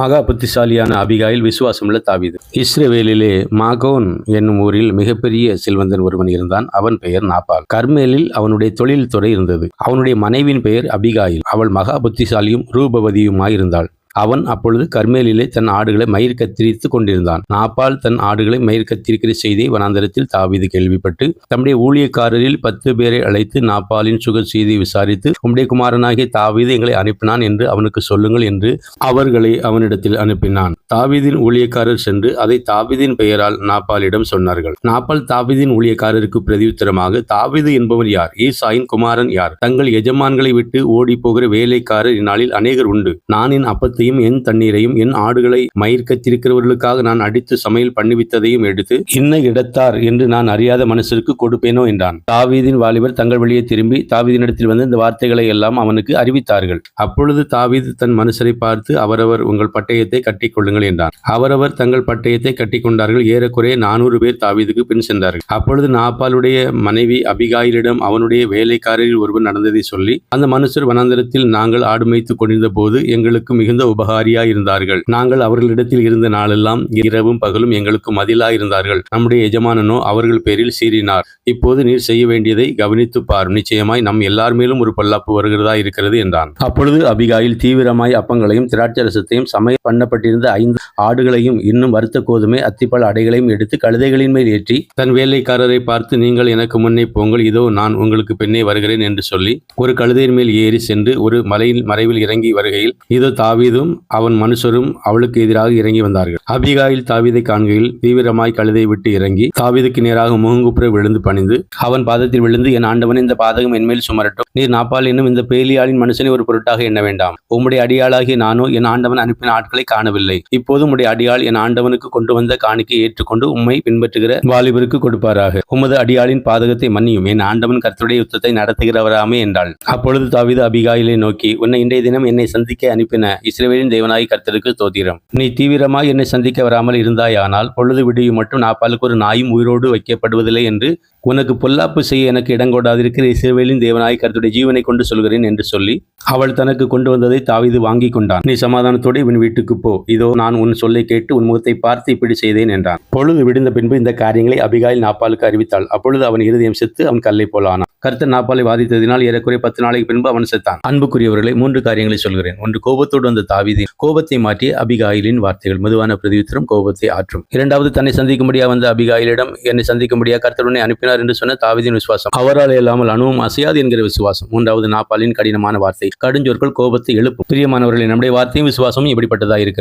மகா புத்திசாலியான அபிகாயில் விசுவாசமுள்ள தாவிது. இஸ்ரேவேலிலே மாகோன் என்னும் ஊரில் மிகப்பெரிய செல்வந்தன் ஒருவன் இருந்தான். அவன் பெயர் நாபால் கர்மேலில் அவனுடைய தொழில் துறை இருந்தது. அவனுடைய மனைவியின் பெயர் அபிகாயில். அவள் மகா புத்திசாலியும் ரூபவதியுமாயிருந்தாள். அவன் அப்பொழுது கர்மேலிலே தன் ஆடுகளை மயிர் கத்திரித்து கொண்டிருந்தான். நாப்பால் தன் ஆடுகளை மயிர் கத்திரிக்கிற செய்தியை வனாந்தரத்தில் தாவீது கேள்விப்பட்டு தம்முடைய ஊழியக்காரரில் பத்து பேரை அழைத்து நாப்பாலின் சுக செய்தியை விசாரித்து உம்முடைய குமாரனாகிய தாவீது எங்களை அனுப்பினான் என்று அவனுக்கு சொல்லுங்கள் என்று அவர்களை அவனிடத்தில் அனுப்பினான். தாவீதின் ஊழியக்காரர் சென்று அதை தாவீதின் பெயரால் நாப்பாலிடம் சொன்னார்கள். நாப்பால் தாவீதின் ஊழியக்காரருக்கு பிரதியுத்தரமாக தாவீது என்பவன் யார்? ஈசாயின் குமாரன் யார்? தங்கள் எஜமான்களை விட்டு ஓடி போகிற வேலைக்காரர் இந்நாளில் அநேகர் உண்டு. நான் என் அப்பத்தையும் என் தண்ணீரையும் என் ஆடுகளை மயிர்க்கத்திருக்கிறவர்களுக்காக நான் அடித்து சமையல் பண்ணிவித்ததையும் எடுத்து இன்ன இடத்தார் என்று நான் அறியாத மனுஷருக்கு கொடுப்பேனோ? என்றான். தாவீதின் வாலிபர் தங்கள் வழியே திரும்பி தாவீதினிடத்தில் வந்து இந்த வார்த்தைகளை எல்லாம் அவனுக்கு அறிவித்தார்கள். அப்பொழுது தாவீது தன் மனுஷரை பார்த்து அவரவர் உங்கள் பட்டயத்தை கட்டிக்கொள்ளுங்கள் என்றான். அவரவர் தங்கள் பட்டயத்தை கட்டிக்கொண்டார்கள் ஏறக்குறைய நானூறு பேர் தாவீதுக்கு பின் சென்றார்கள். அப்பொழுது நாப்பாலுடைய மனைவி அபிகாயிலிடம் அவனுடைய வேலைக்காரரில் ஒருவர் நடந்ததை சொல்லி அந்த மனுஷர் வனாந்திரத்தில் நாங்கள் ஆடு மேய்த்துக் கொண்டிருந்த போது எங்களுக்கு மிகுந்த உபகாரியாய் இருந்தார்கள் நாங்கள் அவர்களிடத்தில் இருந்த நாளெல்லாம் இரவும் பகலும் எங்களுக்கு மதிலாய் இருந்தார்கள் நம்முடைய எஜமானனோ அவர்கள் பேரில் சீறினார். இப்போது நீர் செய்ய வேண்டியதை கவனித்து பார். நிச்சயமாய் நம் எல்லார் மேலும் ஒரு பல்லாப்பு வருகிறதா இருக்கிறது என்றான். அப்பொழுது அபிகாயில் தீவிரமாய் அப்பங்களையும் திராட்சரசத்தையும் சமய பண்ணப்பட்டிருந்த ஐந்து ஆடுகளையும் இன்னும் வறுத்த கோதுமை அத்திப்பழ அடைகளையும் எடுத்து கழுதைகளின் மேல் ஏற்றி தன் வேலைக்காரரை பார்த்து நீங்கள் எனக்கு முன்னே போங்கள். இதோ நான் உங்களுக்கு பின்னே வருகிறேன் என்று சொல்லி ஒரு கழுதையின் மேல் ஏறி சென்று ஒரு மலையில் மறைவில் இறங்கி வருகையில் இதோ தாவீது தாவீதும் அவன் மனுஷரும் அவளுக்கு எதிராக இறங்கி வந்தார்கள். அபிகாயில் தாவிதை காண்கையில் தீவிரமாய் கழுதை விட்டு இறங்கி தாவிதுக்கு நேராக முகங்குப்புற விழுந்து பணிந்து அவன் பாதத்தில் விழுந்து என் ஆண்டவன் இந்த பாதகம் என்மேல் சுமரட்டும். நீர் நாப்பால் என்னும் இந்த பேலியாளின் மனுஷனை ஒரு பொருட்டாக எண்ண வேண்டாம். உம்முடைய அடியாளாகிய நானோ என் ஆண்டவன் அனுப்பின ஆட்களை காணவில்லை. இப்போது உம்முடைய அடியாள் என் ஆண்டவனுக்கு கொண்டு வந்த காணிக்கை ஏற்றுக்கொண்டு உம்மை பின்பற்றுகிற வாலிபருக்கு கொடுப்பாராக. உமது அடியாளின் பாதகத்தை மன்னியும். என் ஆண்டவன் கர்த்தருடைய யுத்தத்தை நடத்துகிறவராமே என்றாள். அப்பொழுது தாவிது அபிகாயிலை நோக்கி உன்னை இன்றைய தினம் என்னை சந்திக்க அனுப்பின இஸ்ரவேலின் தேவனாய் கர்த்தருக்கு தோதிரம் நீ தீவிரமாய் என்னை சந்திக்க வராமல் இருந்தாயானால் பொழுது விடியும் மட்டும் நாப்பாலுக்கு ஒரு நாயும் உயிரோடு வைக்கப்படுவதில்லை என்று உனக்கு பொல்லாப்பு செய்ய எனக்கு இடங்கொடாதிருக்கிற இசைவேலின் தேவனாய் கருத்துடைய ஜீவனை கொண்டு சொல்கிறேன் என்று சொல்லி அவள் தனக்கு கொண்டு வந்ததை தாவீது வாங்கி கொண்டான். நீ சமாதானத்தோடு இவன் வீட்டுக்கு போ. இதோ நான் உன் சொல்லை கேட்டு உன் முகத்தை பார்த்து இப்படி செய்தேன் என்றான். பொழுது விடுந்த பின்பு இந்த காரியங்களை அபிகாயில் நாப்பாலுக்கு அறிவித்தாள். அப்பொழுது அவன் இருதயம் செத்து அவன் கல்லை போலானான் கருத்த நாப்பாலை வாதித்ததினால் ஏறக்குறைய பத்து நாளைக்கு பின்பு அவன் செத்தான். அன்புக்குரியவர்களை மூன்று காரியங்களை சொல்கிறேன். ஒன்று கோபத்தோடு வந்த தாவிதி. கோபத்தை மாற்றிய அபிகாயிலின் வார்த்தைகள். மெதுவான பிரதியுத்தரம் கோபத்தை ஆற்றும். இரண்டாவது தன்னை சந்திக்கும்படியா வந்த அபிகாயிலிடம் என்னை சந்திக்கும்படியா கர்த்தருடனே அனுப்பினார். என்று சொன்ன தாவிதின் விசுவாசம். அவரால் இல்லாமல் அணுவும் அசையாது என்கிற விசுவாசம். மூன்றாவது நாப்பாலின் கடினமான வார்த்தை. கடுஞ்சொற்கள் கோபத்தை எழுப்பும். பிரியமானவர்களின் நம்முடைய வார்த்தையும் விசுவாசமும் இப்படிப்பட்டதாக இருக்கிறது